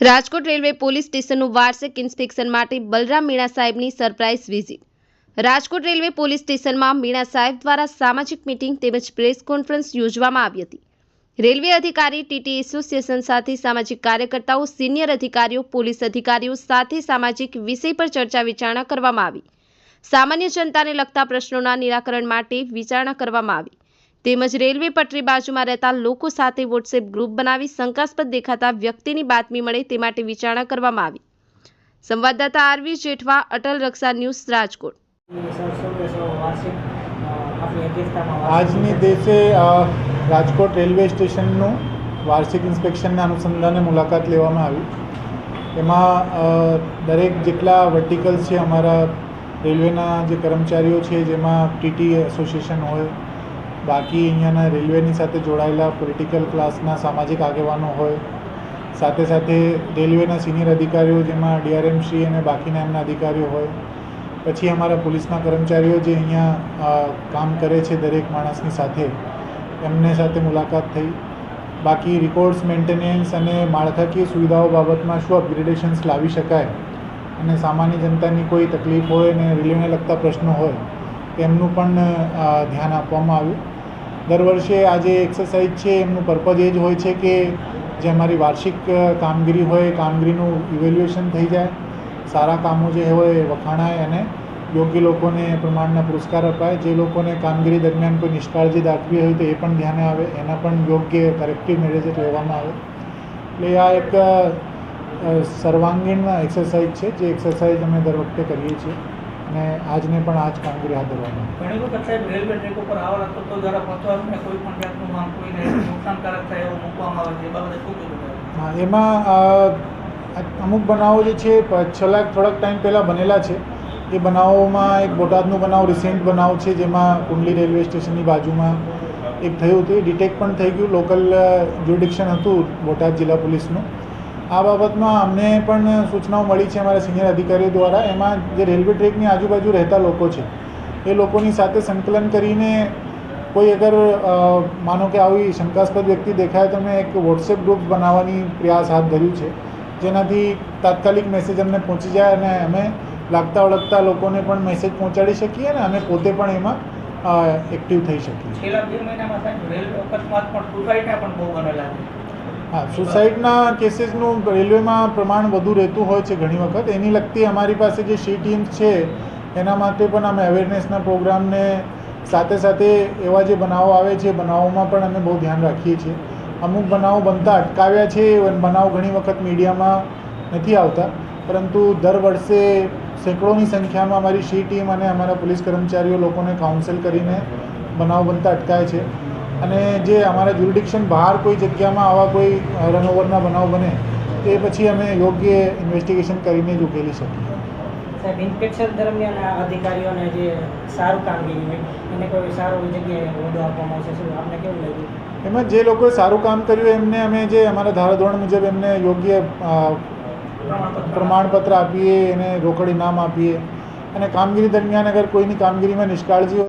Rajkot railway police સ્ટેશનનું વાર્ષિક inspection માટે બલરામ મીણા સાહેબની surprise visit. Rajkot railway police સ્ટેશનમાં મીણા સાહેબ દ્વારા સામાજિક મીટિંગ તેમજ પ્રેસ કોન્ફરન્સ યોજવામાં આવી હતી. રેલવે અધિકારી ટીટી એસોસિએશન સાથે સામાજિક કાર્યકર્તાઓ, સિનિયર અધિકારીઓ, પોલીસ અધિકારીઓ સાથે સામાજિક વિષય પર ચર્ચા વિચારણા કરવામાં આવી. સામાન્ય જનતાને લગતા પ્રશ્નોના નિરાકરણ માટે વિચારણા કરવામાં આવી. તેમજ રેલવે પટરી બાજુમાં રહેતા લોકો સાથે વોટ્સએપ ગ્રુપ બનાવી શંકાસ્પદ દેખાતા વ્યક્તિની બાતમી મળે તે માટે વિચારણા કરવામાં આવી. સંવાદદાતા આરવી જેઠવા, અટલ રક્ષા ન્યૂઝ, રાજકોટ. આજની દિવસે રાજકોટ રેલવે સ્ટેશનનું વાર્ષિક ઇન્સ્પેક્શનના અનુસંધાને મુલાકાત લેવામાં આવી. એમાં દરેક જેટલા વર્ટિકલ્સ છે અમારા રેલવેના જે કર્મચારીઓ છે, જેમાં ટીટી એસોસિએશન હોય બાકી અહીંયાના રેલવેની સાથે જોડાયેલા પોલિટિકલ ક્લાસના સામાજિક આગેવાનો હોય, સાથે સાથે રેલવેના સિનિયર અધિકારીઓ જેમાં ડીઆરએમસી અને બાકીના એમના અધિકારીઓ હોય, પછી અમારા પોલીસના કર્મચારીઓ જે અહીંયા કામ કરે છે દરેક માણસની સાથે, એમને સાથે મુલાકાત થઈ. બાકી રિકોર્ડ્સ મેન્ટેનન્સ અને માળખાકીય સુવિધાઓ બાબતમાં શું અપગ્રેડેશન્સ લાવી શકાય અને સામાન્ય જનતાની કોઈ તકલીફ હોય અને રેલવેને લગતા પ્રશ્નો હોય, તેમનું પણ ધ્યાન આપવામાં આવ્યું. દર વર્ષે આ જે એક્સરસાઇઝ છે, એમનું પર્પઝ એ જ હોય છે કે જે અમારી વાર્ષિક કામગીરી હોય, કામગીરીનું ઇવેલ્યુએશન થઈ જાય. સારા કામો જે હોય એ વખાણાય અને યોગ્ય લોકોને પ્રમાણના પુરસ્કાર અપાય. જે લોકોને કામગીરી દરમિયાન કોઈ નિષ્કાળજી દાખવી હોય તો એ પણ ધ્યાને આવે, એના પણ યોગ્ય કરેક્ટિવ મેળેજ લેવામાં આવે. એટલે આ એક સર્વાંગીણ એક્સરસાઇઝ છે, જે એક્સરસાઇઝ અમે દર વખતે કરીએ છીએ. અને આજને પણ આજ કામગીરી હાથ ધરવાની ઘણી વખત સાહેબ રેલવે ટ્રેક ઉપર આવા તો દ્વારા પહોંચવાનું કોઈ પણ જાતનું આમ કોઈને નુકસાનકારક થાય એવું મૂકવામાં આવે છે એ બાબતે શું કહેવું હા એમાં અમુક બનાવો જે છે છેલ્લા થોડાક ટાઈમ પહેલાં બનેલા છે. એ બનાવોમાં એક બોટાદનો બનાવ રિસેન્ટ બનાવ છે જેમાં કુંડલી રેલવે સ્ટેશનની બાજુમાં એક થયું હતું. એ ડિટેક્ટ પણ થઈ ગયું. લોકલ જ્યુડિક્શન હતું બોટાદ જિલ્લા પોલીસનું. આ બાબતમાં અમને પણ સૂચનાઓ મળી છે અમારા સિનિયર અધિકારીઓ દ્વારા. એમાં જે રેલવે ટ્રેકની આજુબાજુ રહેતા લોકો છે, એ લોકોની સાથે સંકલન કરીને કોઈ અગર માનો કે આવી શંકાસ્પદ વ્યક્તિ દેખાય તો અમે એક વોટ્સએપ ગ્રુપ બનાવવાની પ્રયાસ હાથ ધર્યું છે, જેનાથી તાત્કાલિક મેસેજ અમને પહોંચી જાય અને અમે લાગતા ઓળખતા લોકોને પણ મેસેજ પહોંચાડી શકીએ અને અમે પોતે પણ એમાં એક્ટિવ થઈ શકીએ. છેલ્લા બે મહિનામાં રેલવે અકસ્માત પણ પણ બહુ બનેલા છે. હા સુસાઇડના કેસીસનું રેલવેમાં પ્રમાણ વધુ રહેતું હોય છે ઘણી વખત. એની લગતી અમારી પાસે જે સી ટીમ્સ છે, એના માટે પણ અમે અવેરનેસના પ્રોગ્રામને સાથે સાથે એવા જે બનાવો આવે છે, બનાવોમાં પણ અમે બહુ ધ્યાન રાખીએ છીએ. અમુક બનાવો બનતા અટકાવ્યા છે બનાવો ઘણી વખત મીડિયામાં નથી આવતા. પરંતુ દર વર્ષે સેંકડોની સંખ્યામાં અમારી સી ટીમ અને અમારા પોલીસ કર્મચારીઓ લોકોને કાઉન્સેલ કરીને બનાવ બનતા અટકાય છે. અને જે અમારા જ્યુરિડિક્શન બહાર કોઈ જગ્યામાં આવા કોઈ રનઓવરના બનાવ બને તે પછી અમે યોગ્ય ઇન્વેસ્ટિગેશન કરીને જ ઉકેલી શકીએ. સાહેબ ઇન્સ્પેક્શન દરમિયાન અધિકારીઓને જે સારું કામગીરી હોય એને કોઈ સારું જગ્યાએ હોદ્દો આપવામાં આવશે શું આપને કેવું લાગ્યું? એમાં જે લોકોએ સારું કામ કર્યું એમને અમે જે અમારા ધારાધોરણ મુજબ એમને યોગ્ય પ્રમાણપત્ર આપીએ એને રોકડ ઇનામ આપીએ. અને કામગીરી દરમિયાન અગર કોઈની કામગીરીમાં નિષ્કાળજી